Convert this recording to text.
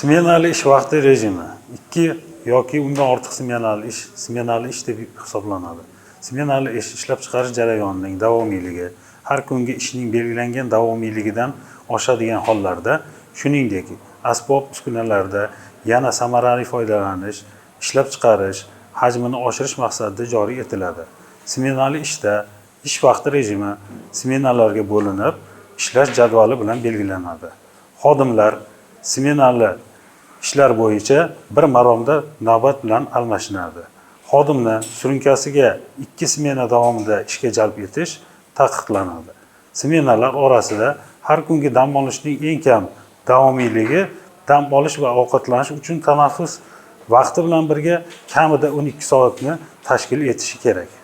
smenali ish vaqti rejimi. Ikki yoki undan ortiq smenali ish smenali ish deb hisoblanadi. Smenali ish ishlab chiqarish jarayonining davomiyligi har kungi ishning belgilangan davomiyligidan oshadigan hollarda shuningdek asbob uskunalarda yana samarali foydalanish ishlab chiqarish hajmini oshirish maqsadida joriy etiladi. Smenali ishda ish vaqti rejimi smenalarga bo'linib ishlash jadvali bilan belgilanadi. Xodimlar smenali ishlar bo'yicha bir maromda navbat bilan almashinadi xodimni surunkasiga ikki smena davomida ishga jalb etish taqiqlanadi. Smenalar orasida har kungi dam olishning eng kam davomiyligi dam olish va ovqatlanish uchun tanaffus vaqti bilan birga kamida 12 soatni tashkil etishi kerak.